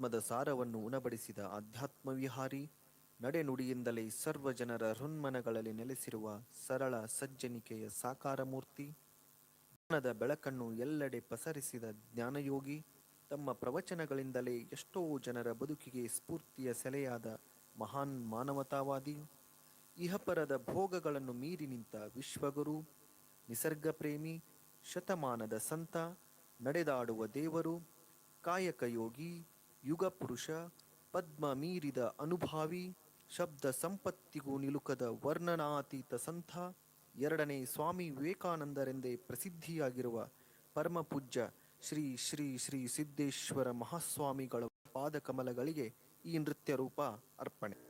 ಆತ್ಮದ ಸಾರವನ್ನು ಉಣಬಡಿಸಿದ ಆಧ್ಯಾತ್ಮವಿಹಾರಿ, ನಡೆನುಡಿಯಿಂದಲೇ ಸರ್ವ ಜನರ ಹೃನ್ಮನಗಳಲ್ಲಿ ನೆಲೆಸಿರುವ ಸರಳ ಸಜ್ಜನಿಕೆಯ ಸಾಕಾರ ಮೂರ್ತಿ ಜ್ಞಾನದ ಬೆಳಕನ್ನು ಎಲ್ಲೆಡೆ ಪಸರಿಸಿದ ಜ್ಞಾನಯೋಗಿ, ತಮ್ಮ ಪ್ರವಚನಗಳಿಂದಲೇ ಎಷ್ಟೋ ಜನರ ಬದುಕಿಗೆ ಸ್ಫೂರ್ತಿಯ ಸೆಲೆಯಾದ ಮಹಾನ್ ಮಾನವತಾವಾದಿ, ಇಹಪರದ ಭೋಗಗಳನ್ನು ಮೀರಿ ನಿಂತ ವಿಶ್ವಗುರು ನಿಸರ್ಗ ಪ್ರೇಮಿ ಶತಮಾನದ ಸಂತ, ನಡೆದಾಡುವ ದೇವರು ಕಾಯಕ ಯೋಗಿ ಪುರುಷ ಪದ್ಮ ಮೀರಿದ ಅನುಭಾವಿ ಶಬ್ದ ಸಂಪತ್ತಿಗೂ ನಿಲುಕದ ವರ್ಣನಾತೀತ ಸಂತ ಎರಡನೇ ಸ್ವಾಮಿ ವಿವೇಕಾನಂದರೆಂದೇ ಪ್ರಸಿದ್ಧಿಯಾಗಿರುವ ಪರಮಪೂಜ್ಯ ಶ್ರೀ ಶ್ರೀ ಶ್ರೀ ಸಿದ್ದೇಶ್ವರ ಮಹಾಸ್ವಾಮಿಗಳ ಪಾದಕಮಲಗಳಿಗೆ ಈ ನೃತ್ಯ ರೂಪ ಅರ್ಪಣೆ.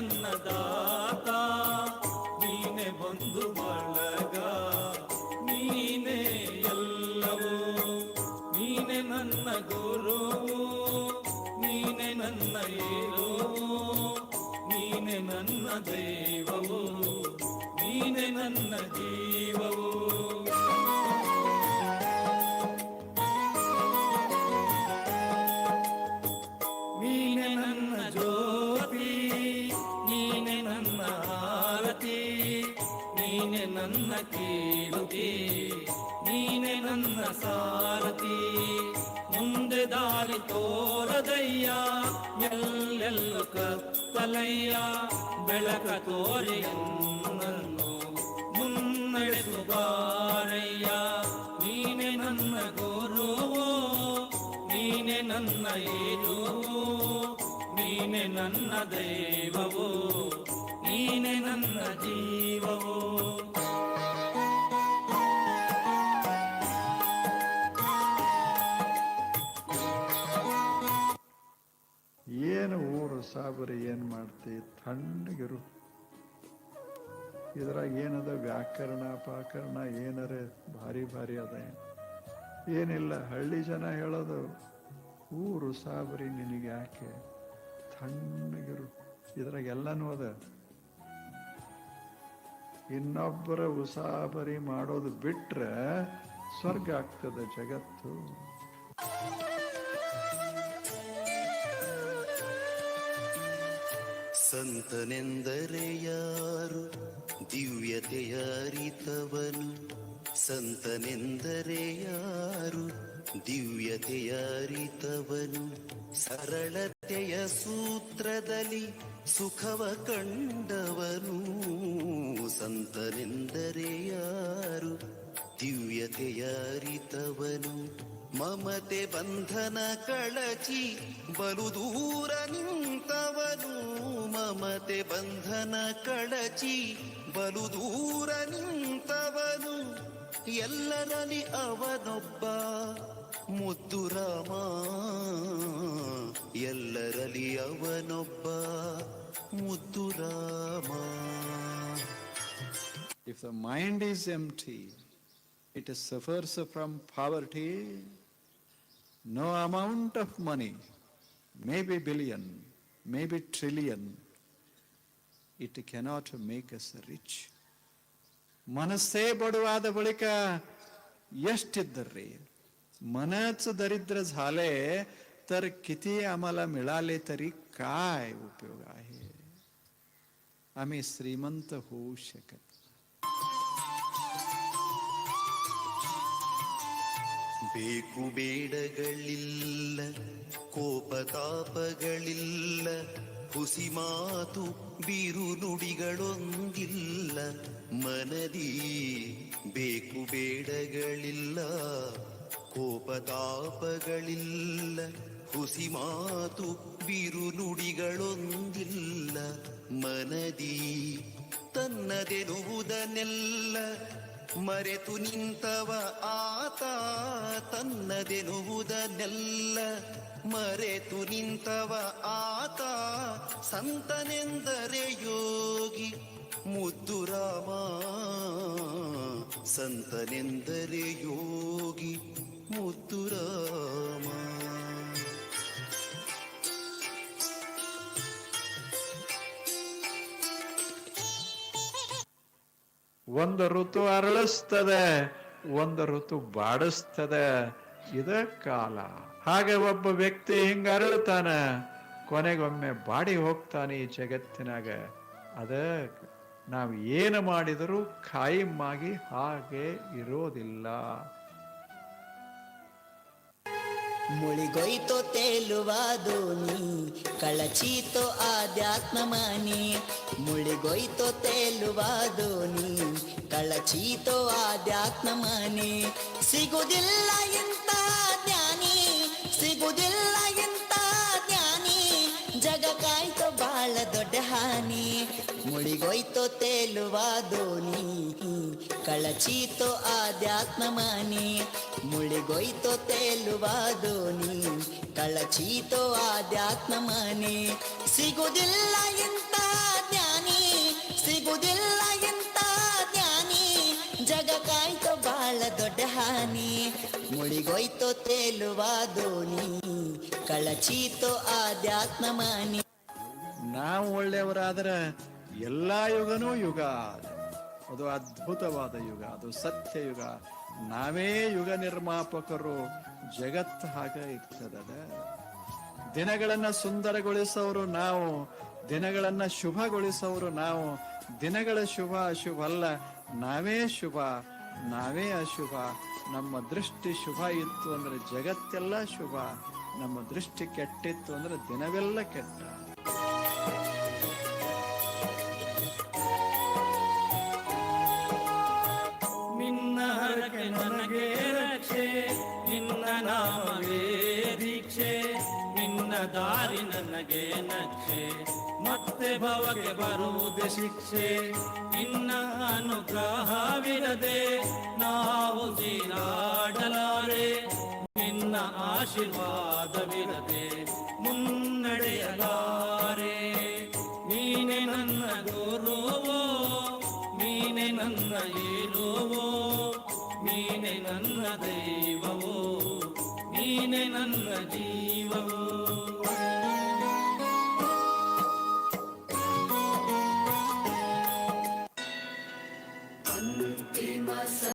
ನೀನೆ ನನ್ನ ದಾತ, ನೀನೆ ಬಂದು ಬಳಗ. ನೀನೆ ಎಲ್ಲವೋ, ನೀನೆ ನನ್ನ ಗುರುವು ನೀನೆ ನನ್ನ ಏರುವು ನೀನೆ ನನ್ನ ದೇವವು. ನೀನೆ ನನ್ನ ಜೀವವು. ಆರತಿ ನೀನೆ ನನ್ನ ಕೀರುತಿ ನೀನೆ ನನ್ನ ಸಾರಥಿ. ಮುಂದೆ ದಾರಿ ತೋರದಯ್ಯ, ಎಲ್ಲೆಲ್ಲು ಕತ್ತಲಯ್ಯ. ಬೆಳಕ ತೋರಿ ನನ್ನು ಮುನ್ನಡೆಸು ಬಾರಯ್ಯ. ನೀನೆ ನನ್ನ ಗುರುವೋ, ನೀನೆ ನನ್ನ ಏರುವೋ ನೀನೆ ನನ್ನ ದೈವವೋ. ನೀನೆ ನನ್ನ ಜೀವವೋ. ಏನು ಊರು ಸಾಬರಿ ಏನು ಮಾಡ್ತಿ? ತಣ್ಣಗಿರು ಇದ್ರಾಗ ಏನದ ವ್ಯಾಕರಣ, ಪಾಕರಣ, ಏನರೇ ಭಾರಿ ಭಾರಿ ಅದ ಏನಿಲ್ಲ, ಹಳ್ಳಿ ಜನ ಹೇಳೋದು, ಊರು ಸಾಬರಿ ನಿನಗೆ ಯಾಕೆ ತಣ್ಣಗಿರು ಇದ್ರಾಗ ಎಲ್ಲನೂ ಅದ. ಇನ್ನೊಬ್ಬರ ಉಸಾಬರಿ ಮಾಡೋದು ಬಿಟ್ರೆ ಸ್ವರ್ಗ ಆಗ್ತದೆ ಜಗತ್ತು. ಸಂತನೆಂದರೆ ಯಾರು? ದಿವ್ಯತೆಯ ಅರಿತವನು ಸಂತನೆಂದರೆ ಯಾರು? ಅರಿತವನು ಸರಳತೆಯ ಸೂತ್ರದಲ್ಲಿ ಸುಖವ ಕಂಡವನು. ಸಂತನೆಂದರೆ ಯಾರು? ದಿವ್ಯತೆಯ ಅರಿತವನು ಮಮತೆ ಬಂಧನ ಕಳಚಿ ಬಲು ದೂರ ನಿಂತವನು. ಮಮತೆ ಬಂಧನ ಕಳಚಿ ಬಲು ದೂರ ನಿಂತವನು. ಎಲ್ಲರಲ್ಲಿ ಅವನೊಬ್ಬ ಮುದ್ದು ರಾಮ. ಎಲ್ಲರಲ್ಲಿ ಅವನೊಬ್ಬ ಮುದ್ದು Rama. If the mind is empty, it suffers from poverty. No amount of money, maybe billion, maybe trillion, it cannot make us rich ಮನಸ್ಸೇ ಬಡವಾದ ಬಳಿಕ ಎಷ್ಟಿದ್ದರ್ರಿ मनच दरिद्र झाले तर किती आम्हाला मिळाले तरी काय उपयोग आहे आम्ही श्रीमंत होऊ शकत ಬೇಕು ಬೇಡಗಳಿಲ್ಲ, ಕೋಪತಾಪಗಳಿಲ್ಲ, ಹುಸಿ ಮಾತು ಬೀರು ನುಡಿಗಳೊಂದಿಲ್ಲ. ಮನದಿ ಬೇಕು ಬೇಡಗಳಿಲ್ಲ, ಕೋಪತಾಪಗಳಿಲ್ಲ, ಹುಸಿ ಮಾತು ಬೀರು ನುಡಿಗಳೊಂದಿಲ್ಲ. ಮನದಿ ತನ್ನದೆನುವುದನ್ನೆಲ್ಲ ಮರೆತು ನಿಂತವ ಆತ ತನ್ನದೆನುವುದನ್ನೆಲ್ಲ ಮರೆತು ನಿಂತವ ಆತ ಸಂತನೆಂದರೆ ಯೋಗಿ ಮುದ್ದು ರಾಮ ಸಂತನೆಂದರೆ ಯೋಗಿ ಮುದ್ದು ರಾಮ ಒಂದು ಋತು ಅರಳಿಸ್ತದೆ, ಒಂದು ಋತು ಬಾಡಿಸ್ತದೆ. ಇದ ಕಾಲ. ಹಾಗೆ ಒಬ್ಬ ವ್ಯಕ್ತಿ ಹಿಂಗ ಅರಳ್ತಾನ, ಕೊನೆಗೊಮ್ಮೆ ಬಾಡಿ ಹೋಗ್ತಾನೆ ಈ ಜಗತ್ತಿನಾಗ. ಅದ ನಾವು ಏನು ಮಾಡಿದರೂ ಖಾಯಮ್ಮಾಗಿ ಹಾಗೆ ಇರೋದಿಲ್ಲ. ಮುಳಿಗೊಯ್ತೋ ತೇಲುವ ದೋಣಿ ಕಳಚೀತೋ ಆಧ್ಯಾತ್ಮ ಮಾನಿ ಮುಳಿಗೊಯ್ತೋ ತೇಲುವ ದೋಣಿ ಕಳಚೀತೋ ಆಧ್ಯಾತ್ಮ ಮಾನಿ ಸಿಗುವುದಿಲ್ಲ ಇಂಥ ಜ್ಞಾನಿ ಸಿಗುವುದಿಲ್ಲ ಹಾನಿ. ಮುಳಿಗೊಯ್ತೋ ತೇಲುವ ದೋಣಿ ಕಳಚೀತೋ ಆಧ್ಯಾತ್ಮ ಮಾನಿ. ಮುಳಿಗೊಯ್ತೋ ತೇಲುವ ದೋಣಿ ಕಳಚೀತೋ ಆಧ್ಯಾತ್ಮ ಮಾನಿ. ಸಿಗುದಿಲ್ಲ ಎಂತ ಜ್ಞಾನಿ. ಸಿಗುದಿಲ್ಲ ಎಂತ ಜ್ಞಾನಿ. ಜಗ ಕಾಯ್ತೋ ಬಾಳ ದೊಡ್ಡ ಹಾನಿ. ಮುಳಿಗೊಯ್ತೋ ತೇಲುವ ದೋಣಿ ಕಳಚೀತೋ ಆಧ್ಯಾತ್ಮ ಮಾನಿ. ನಾವು ಒಳ್ಳೆಯವರಾದರೆ ಎಲ್ಲ ಯುಗನೂ ಯುಗ. ಅದು ಅದ್ಭುತವಾದ ಯುಗ, ಅದು ಸತ್ಯ ಯುಗ. ನಾವೇ ಯುಗ ನಿರ್ಮಾಪಕರು ಜಗತ್ತು ಹಾಗೆ ಇರ್ತದೆ. ದಿನಗಳನ್ನ ಸುಂದರಗೊಳಿಸೋರು ನಾವು, ದಿನಗಳನ್ನ ಶುಭಗೊಳಿಸೋರು ನಾವು. ದಿನಗಳ ಶುಭ ಅಶುಭ ಅಲ್ಲ, ನಾವೇ ಶುಭ, ನಾವೇ ಅಶುಭ. ನಮ್ಮ ದೃಷ್ಟಿ ಶುಭ ಇತ್ತು ಅಂದ್ರೆ ಜಗತ್ತೆಲ್ಲ ಶುಭ, ನಮ್ಮ ದೃಷ್ಟಿ ಕೆಟ್ಟಿತ್ತು ಅಂದ್ರೆ ದಿನವೆಲ್ಲ ಕೆಟ್ಟ. ನನಗೆ ನಕ್ಷೆ, ಮತ್ತೆ ಭವಗೆ ಬರುವುದೇ ಶಿಕ್ಷೆ. ಇನ್ನ ಅನುಗ್ರಹವಿರದೆ ನಾವು ಜೀರಾಡಲಾರೆ ನಿನ್ನ ಆಶೀರ್ವಾದವಿರದೆ ಮುನ್ನಡೆಯಲಾರೆ. ನೀನೆ ನನ್ನ ಗುರುವೋ, ನೀನೆ ನನ್ನ ಏನುವೋ ನೀನೆ ನನ್ನ ದೈವವೋ, ನೀನೆ ನನ್ನ ಜೀವವೋ.